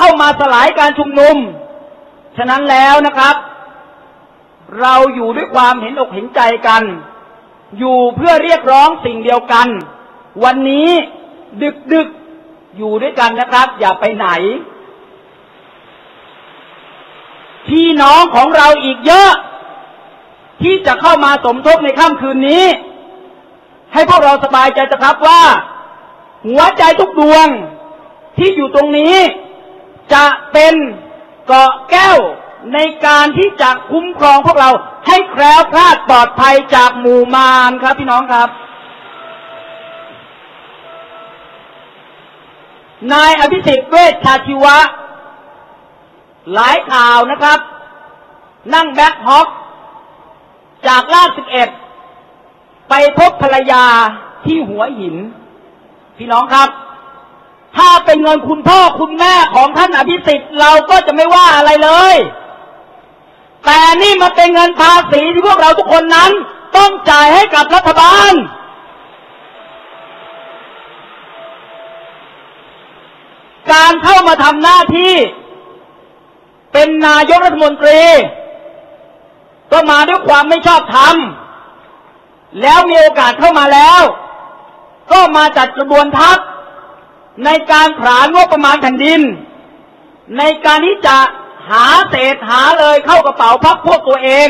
เข้ามาสลายการชุมนุม ฉะนั้นแล้วนะครับ เราอยู่ด้วยความเห็นอกเห็นใจกัน อยู่เพื่อเรียกร้องสิ่งเดียวกัน วันนี้ดึกดึกอยู่ด้วยกันนะครับ อย่าไปไหน พี่น้องของเราอีกเยอะ ที่จะเข้ามาสมทบในค่ำคืนนี้ ให้พวกเราสบายใจนะครับว่า หัวใจทุกดวงที่อยู่ตรงนี้ จะเป็นเกาะแก้วในการที่จะคุ้มครองพวกเราให้แคล้วคลาดปลอดภัยจากหมู่มารครับ พี่น้องครับ นายอภิสิทธิ์เวชชาชีวะ หลายข่าวนะครับ นั่งแบ็คฮอคจากลาดสิบเอ็ดไปพบภรรยาที่หัวหิน พี่น้องครับ ถ้าเป็นเงินคุณพ่อคุณแม่ของท่านอภิสิทธิ์เราก็จะไม่ว่าอะไรเลย แต่นี่มาเป็นเงินภาษีที่พวกเราทุกคนนั้น ต้องจ่ายให้กับรัฐบาล การเข้ามาทำหน้าที่ เป็นนายกรัฐมนตรี ก็มาด้วยความไม่ชอบธรรมแล้วมีโอกาสเข้ามาแล้ว ก็มาจัดกระบวนทัพ ในการผลานงบประมาณแผ่นดิน ในการที่จะหาเศษหาเลยเข้ากระเป๋าพักพวกตัวเอง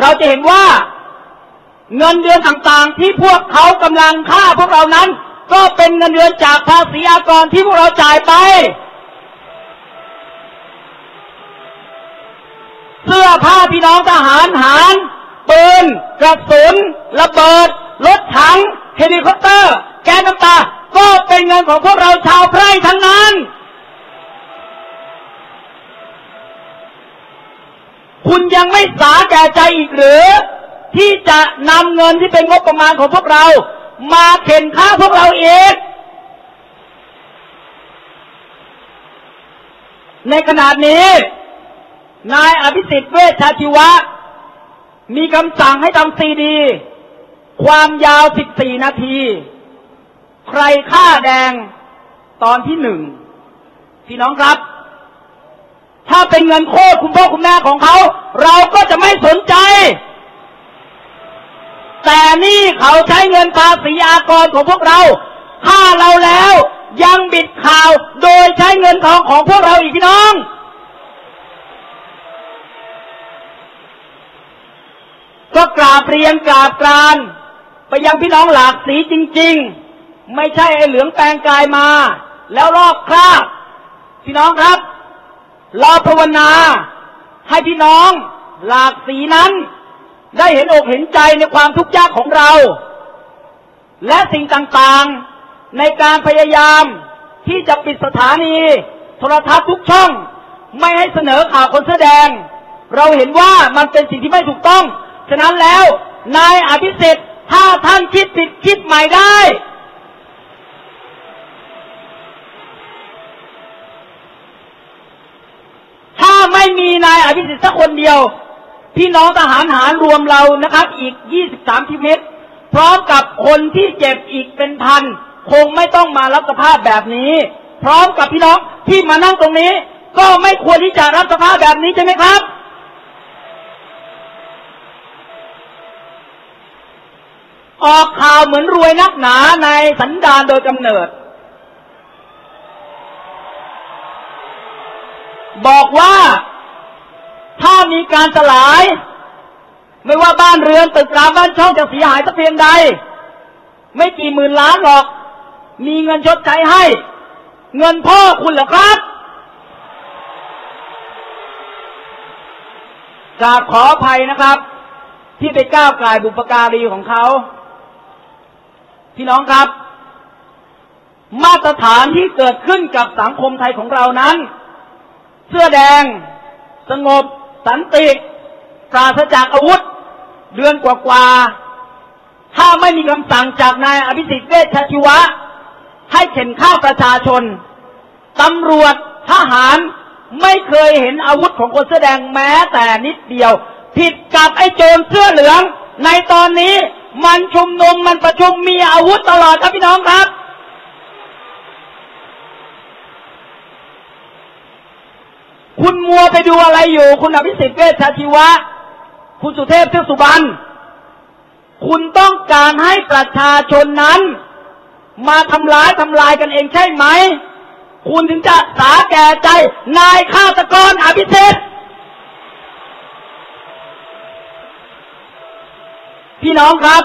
เราจะเห็นว่าเงินเดือนต่างๆ ที่พวกเขากำลังฆ่าพวกเรานั้น ก็เป็นเงินเดือนจากภาษีอากรที่พวกเราจ่ายไป เสื้อผ้าพี่น้องทหารหารปืนกระสุนระเบิดรถถัง เฮลิคอปเตอร์ แก๊สน้ำตา ก็เป็นเงินของพวกเราชาวไพร่ทั้งนั้น คุณยังไม่สาแก่ใจอีกหรือ ที่จะนำเงินที่เป็นงบประมาณของพวกเรา มาเข็นค่าพวกเราเองในขนาดนี้ นายอภิสิทธิ์เวชชาชีวะ มีคำสั่งให้ทำซีดี ความยาว 14 นาที ใครฆ่าแดงตอนที่หนึ่งพี่น้องครับ ถ้าเป็นเงินโคตรคุณพ่อคุณแม่ของเขา เราก็จะไม่สนใจ แต่นี่เขาใช้เงินภาษีอากรของพวกเราฆ่าเราแล้ว ยังบิดข่าวโดยใช้เงินทองของพวกเราอีกพี่น้อง ก็กราบเรียนกราบกรานไปยังพี่น้องหลากสีจริง ๆ ไม่ใช่ไอ้เหลืองแปลงกายมา แล้วลอกคราบพี่น้องครับ เราภาวนา ให้พี่น้องหลากสีนั้น ได้เห็นอกเห็นใจในความทุกข์ยากของเรา และสิ่งต่างๆในการพยายามที่จะปิดสถานี โทรทัศน์ทุกช่อง ไม่ให้เสนอข่าวคนแสดง เราเห็นว่ามันเป็นสิ่งที่ไม่ถูกต้อง ฉะนั้นแล้ว นายอภิสิทธิ์ถ้าท่านคิดผิดคิดใหม่ได้ ถ้าไม่มี นายอภิสิทธิ์สักคนเดียว พี่น้องทหารหารรวมเรานะครับ อีก 23 ชีวิต พร้อมกับคนที่เจ็บอีกเป็นพัน คงไม่ต้องมารับสภาพแบบนี้ พร้อมกับพี่น้องที่มานั่งตรงนี้ ก็ไม่ควรที่จะรับสภาพแบบนี้ใช่ไหมครับออกข่าวเหมือนรวยนักหนาในสันดานโดยกำเนิด บอกว่าถ้า มีการสลาย ไม่ว่าบ้านเรือนตึกรามบ้านช่องจะเสียหายสักเพียงใด ไม่กี่หมื่นล้านหรอก มีเงินชดใช้ให้ เงินพ่อคุณเหรอครับกราบขออภัยนะครับ ที่ไปก้าวไก่ายบุปการีของเขา พี่น้องครับ มาตรฐานที่เกิดขึ้นกับสังคมไทยของเรานั้น เสื้อแดง สงบ สันติ ปราศจากอาวุธ เดือนกว่าๆ ถ้าไม่มีคำสั่งจากนายอภิสิทธิ์เวชชชีวะ ให้เข็นฆ่าประชาชน ตำรวจทหารไม่เคยเห็นอาวุธของคนเสื้อแดงแม้แต่นิดเดียว ผิดกับไอ้โจรเสื้อเหลือง ในตอนนี้มันชุมนุมมันประชุมมีอาวุธตลอดครับพี่น้องครับ คุณมัวไปดูอะไรอยู่ คุณอภิสิทธิ์เวชชาชีวะ คุณสุเทพเทือกสุบรรณคุณต้องการให้ประชาชนนั้น มาทำร้ายทำลายกันเองใช่ไหม คุณถึงจะสาแก่ใจนายฆาตกรอภิสิทธิ์พี่น้องครับ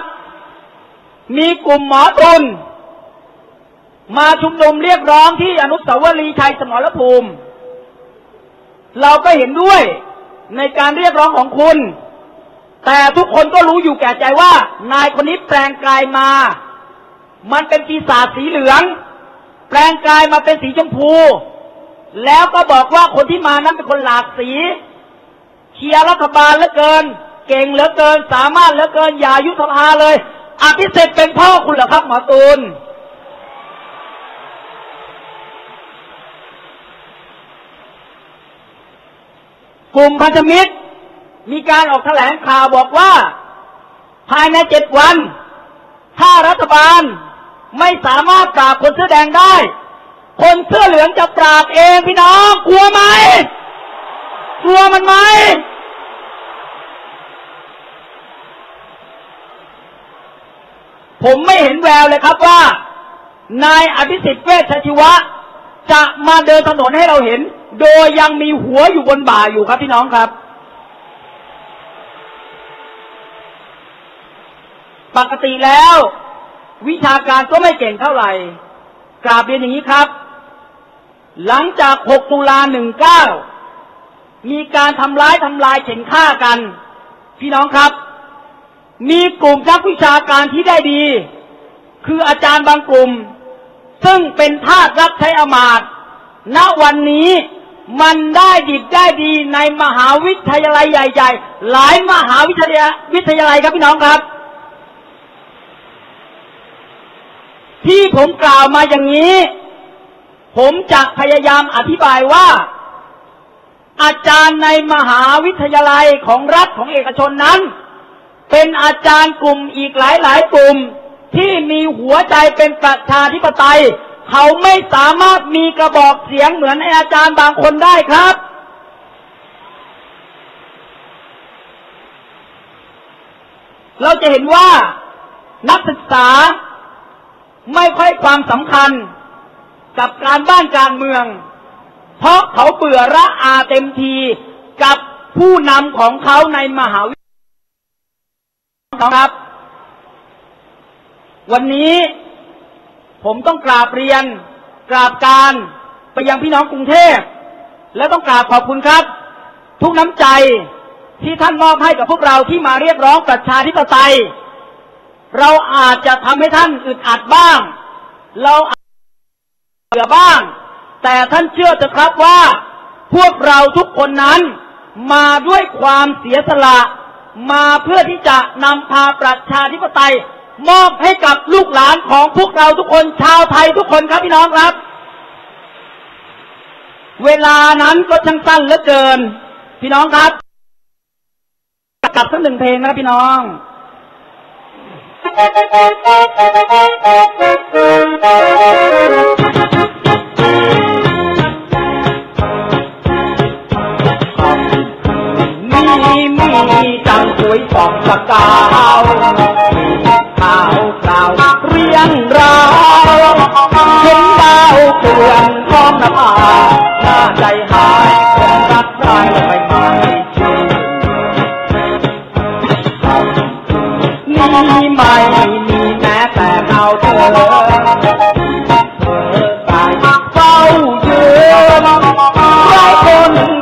มีกลุ่มหมอตุนมาชุมนุมเรียกร้องที่อนุสาวรีย์ชัยสมรภูมิ เราก็เห็นด้วยในการเรียกร้องของคุณ แต่ทุกคนก็รู้อยู่แก่ใจว่า นายคนนี้แปลงกายมา มันเป็นปีศาจสีเหลือง แปลงกายมาเป็นสีชมพู แล้วก็บอกว่าคนที่มานั้นเป็นคนหลากสีเชียร์รัฐบาลเหลือเกิน เก่งเหลือเกิน สามารถเหลือเกินอย่ายุบสภาเลยอภิเษกเป็นพ่อคุณเหรอครับหมอตูน กลุ่มพันธมิตร มีการออกแถลงข่าวบอกว่า ภายในเจ็ดวัน ถ้ารัฐบาลไม่สามารถปราบคนเสื้อแดงได้ คนเสื้อเหลืองจะปราบเองพี่น้อง กลัวไหม กลัวมันไหมผมไม่เห็นแววเลยครับว่า นายอภิสิทธิ์เวชชีวะ จะมาเดินถนนให้เราเห็น โดยยังมีหัวอยู่บนบ่าอยู่ครับพี่น้องครับ ปกติแล้ว วิชาการก็ไม่เก่งเท่าไหร่กราบเรียนอย่างนี้ครับ หลังจาก 6 ตุลา 19 มีการทำร้ายทำลายเข็นฆ่ากัน พี่น้องครับ มีกลุ่มนักวิชาการที่ได้ดี คืออาจารย์บางกลุ่ม ซึ่งเป็นทาสรับใช้อมาตย์ณวันนี้ มันได้ดิบได้ดีในมหาวิทยาลัยใหญ่ ๆ หลายมหาวิทยาวิทยาลัยครับพี่น้องครับ ที่ผมกล่าวมาอย่างนี้ ผมจะพยายามอธิบายว่า อาจารย์ในมหาวิทยาลัยของรัฐของเอกชนนั้น เป็นอาจารย์กลุ่มอีกหลายหลายกลุ่มที่มีหัวใจเป็นประชาธิปไตย เขาไม่สามารถมีกระบอกเสียงเหมือนอาจารย์บางคนได้ครับ เราจะเห็นว่านักศึกษาไม่ค่อยความสำคัญกับการบ้านการเมือง เพราะเขาเบื่อระอาเต็มทีกับผู้นำของเขาในมหาวิทยาลัยครับ วันนี้ ผมต้องกราบเรียน กราบการไปยังพี่น้องกรุงเทพ และต้องกราบขอบคุณครับ ทุกน้ำใจที่ท่านมอบให้กับพวกเราที่มาเรียกร้องประชาธิปไตย เราอาจจะทำให้ท่านอึดอัดบ้าง เราอาจเบื่อบ้าง แต่ท่านเชื่อเถอะครับว่า พวกเราทุกคนนั้น มาด้วยความเสียสละ มาเพื่อที่จะนำพาประชาธิปไตย มอบให้กับลูกหลานของพวกเราทุกคนชาวไทยทุกคนครับพี่น้องครับ เวลานั้นก็ช่างสั้นเหลือเกิน พี่น้องครับกลับสักหนึ่งเพลงนะครับพี่น้องมีมีจังสวยสองสกาว อ